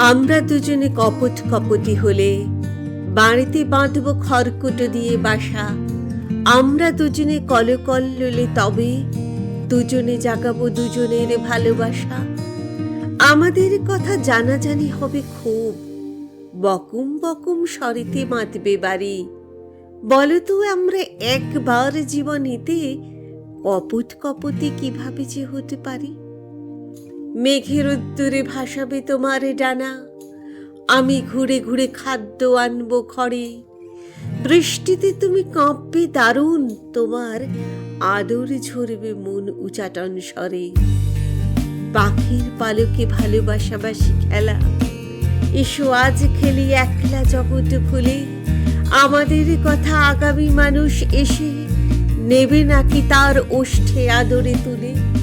আমরা দুজনে কপট কপটি হলে বাড়িতে বাঁধব খড়কুটো দিয়ে বাসা। আমরা দুজনে কলকল্লোলে তবে দুজনে জাগাবো দুজনের ভালোবাসা। আমাদের কথা জানাজানি হবে খুব। বকুম বকুম স্বরেতে মাতবে বাড়ি। বলো তো আমরা একবার জীবনেতে কপট কপতি কীভাবে যে হতে পারি? মেঘের উত্তরে ভাসাবে তোমার ডানা। আমি ঘুরে ঘুরে খাদ্য আনব ঘরে। বৃষ্টিতে তুমি কাঁপবে দারুণ, তোমার আদর ঝরবে মন উচাটন স্বরে। পাখির পালকে ভালোবাসাবাসি খেলা। এসো আজ খেলি একলা জগৎ ভুলে। আমাদের কথা আগামী মানুষ এসে নেবে নাকি তার ওষ্ঠে আদরে তুলে।